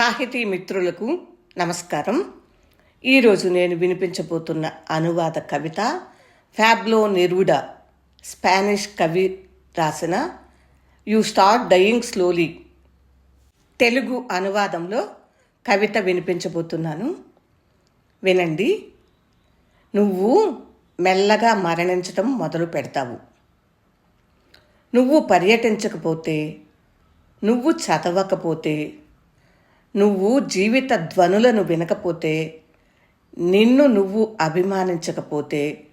సాహితీ మిత్రులకు నమస్కారం. ఈరోజు నేను వినిపించబోతున్న అనువాద కవిత ఫ్యాబ్లో నెరూడా స్పానిష్ కవి రాసిన you start dying slowly Telugu అనువాదంలో కవిత వినిపించబోతున్నాను. వినండి. నువ్వు మెల్లగా మరణించటం మొదలు పెడతావు. నువ్వు పర్యటించకపోతే నువ్వు చదవకపోతే నువ్వు జీవిత ధ్వనులను వినకపోతే నిన్ను నువ్వు అభిమానించకపోతే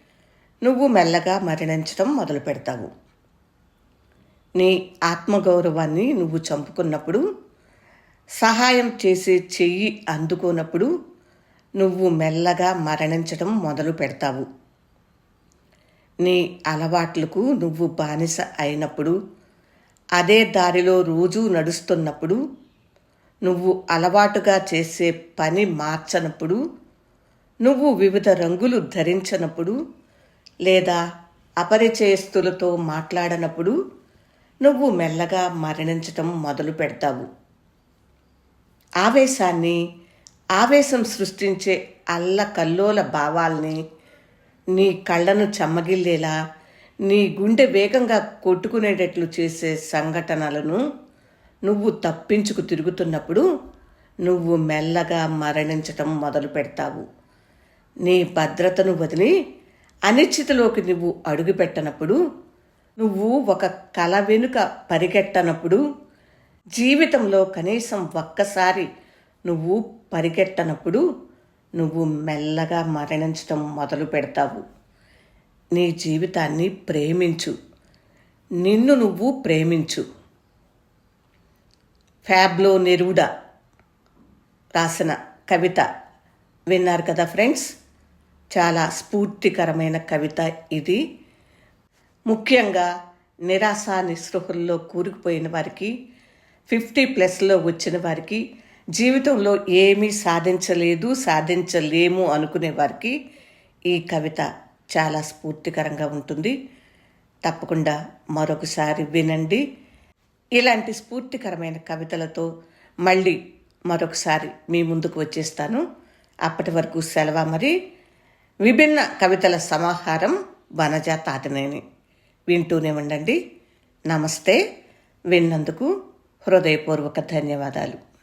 నువ్వు మెల్లగా మరణించడం మొదలు పెడతావు. నీ ఆత్మగౌరవాన్ని నువ్వు చంపుకున్నప్పుడు సహాయం చేసే చెయ్యి అందుకోనప్పుడు నువ్వు మెల్లగా మరణించడం మొదలు పెడతావు. నీ అలవాట్లకు నువ్వు బానిస అయినప్పుడు అదే దారిలో రోజూ నడుస్తున్నప్పుడు నువ్వు అలవాటుగా చేసే పని మార్చనప్పుడు నువ్వు వివిధ రంగులు ధరించనప్పుడు లేదా అపరిచయస్తులతో మాట్లాడనప్పుడు నువ్వు మెల్లగా మరణించటం మొదలు పెడతావు. ఆవేశాన్ని ఆవేశం సృష్టించే అల్ల కల్లోల భావాల్ని నీ కళ్ళను చెమ్మగిల్లేలా నీ గుండె వేగంగా కొట్టుకునేటట్లు చేసే సంఘటనలను నువ్వు తప్పించుకు తిరుగుతున్నప్పుడు నువ్వు మెల్లగా మరణించటం మొదలు పెడతావు. నీ భద్రతను వదిలి అనిశ్చితలోకి నువ్వు అడుగుపెట్టనప్పుడు నువ్వు ఒక కల వెనుక పరిగెట్టనప్పుడు జీవితంలో కనీసం ఒక్కసారి నువ్వు పరిగెట్టనప్పుడు నువ్వు మెల్లగా మరణించటం మొదలు పెడతావు. నీ జీవితాన్ని ప్రేమించు. నిన్ను నువ్వు ప్రేమించు. ఫ్యాబ్లో నెరూడా రాసిన కవిత విన్నారు కదా ఫ్రెండ్స్? చాలా స్ఫూర్తికరమైన కవిత ఇది. ముఖ్యంగా నిరాశ నిస్పృహల్లో కూరుకుపోయిన వారికి ఫిఫ్టీ ప్లస్లో వచ్చిన వారికి జీవితంలో ఏమీ సాధించలేదు సాధించలేము అనుకునే వారికి ఈ కవిత చాలా స్ఫూర్తికరంగా ఉంటుంది. తప్పకుండా మరొకసారి వినండి. ఇలాంటి స్ఫూర్తికరమైన కవితలతో మళ్ళీ మరొకసారి మీ ముందుకు వచ్చేస్తాను. అప్పటి వరకు సెలవు మరి విభిన్న కవితల సమాహారం వనజ తాటనేని. వింటూనే ఉండండి. నమస్తే. విన్నందుకు హృదయపూర్వక ధన్యవాదాలు.